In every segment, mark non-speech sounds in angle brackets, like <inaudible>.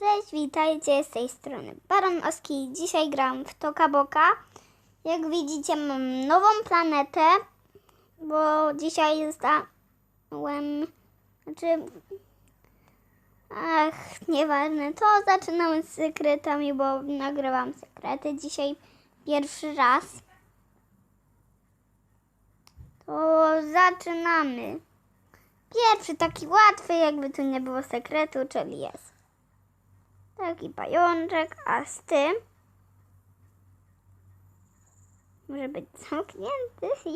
Cześć, witajcie z tej strony Baron Oski. Dzisiaj gram w Toka Boka. Jak widzicie mam nową planetę, bo dzisiaj zostałem, znaczy, ach, nieważne, to zaczynamy z sekretami, bo nagrywam sekrety dzisiaj pierwszy raz. To zaczynamy. Pierwszy taki łatwy, jakby tu nie było sekretu, czyli jest taki pajączek, a z tym może być zamknięty. <laughs>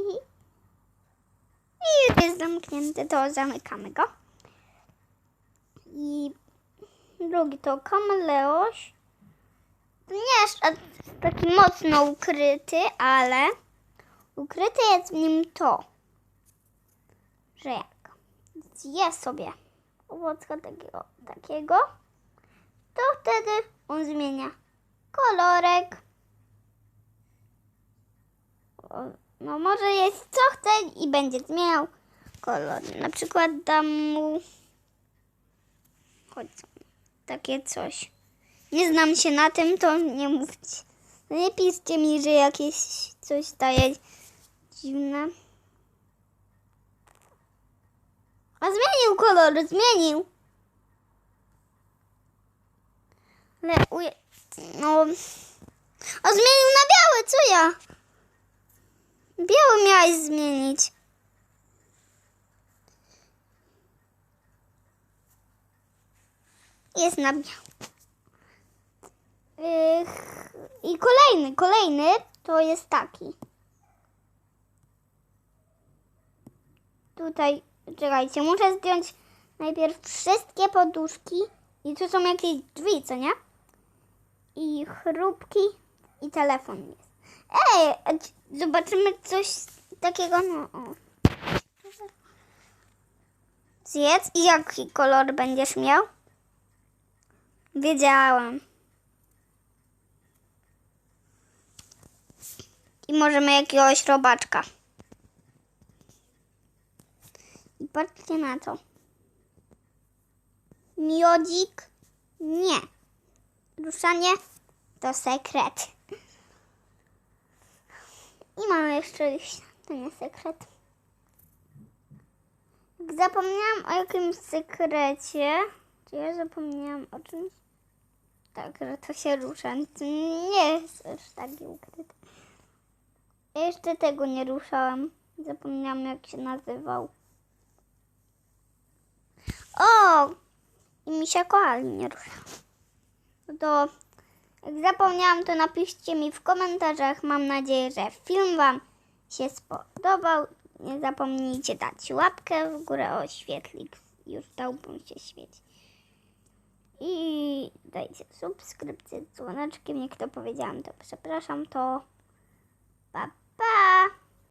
I już jest zamknięty, to zamykamy go. I drugi to kameleoś. Nie jest taki mocno ukryty, ale ukryte jest w nim to, że jak zje sobie owocka takiego, takiego to wtedy on zmienia kolorek. No może jest co chce i będzie zmieniał kolor. Na przykład dam mu chodź, takie coś. Nie znam się na tym, to nie mówcie. Nie piszcie mi, że jakieś coś staje dziwne. A zmienił kolor, zmienił. Ale uje... No... O, zmienił na biały, co ja? Biały miałeś zmienić. Jest na biały. I kolejny, kolejny to jest taki. Tutaj, czekajcie, muszę zdjąć najpierw wszystkie poduszki. I tu są jakieś drzwi, co nie? I chrupki i telefon jest. Ej, zobaczymy coś takiego, no. Zjedz i jaki kolor będziesz miał? Wiedziałam. I możemy jakiegoś robaczka. I patrzcie na to. Miodzik? Nie. Ruszanie to sekret. I mamy jeszcze to nie sekret. Zapomniałam o jakimś sekrecie. Czy ja zapomniałam o czymś? Tak, że to się rusza. Nie jest aż taki ukryty. Ja jeszcze tego nie ruszałam. Zapomniałam jak się nazywał. O! I mi się kochali nie rusza. No to jak zapomniałam, to napiszcie mi w komentarzach. Mam nadzieję, że film Wam się spodobał. Nie zapomnijcie dać łapkę w górę, o świetlik już dałbym się świeci. I dajcie subskrypcję z dzwoneczkiem. Jak to powiedziałam, to przepraszam, to pa!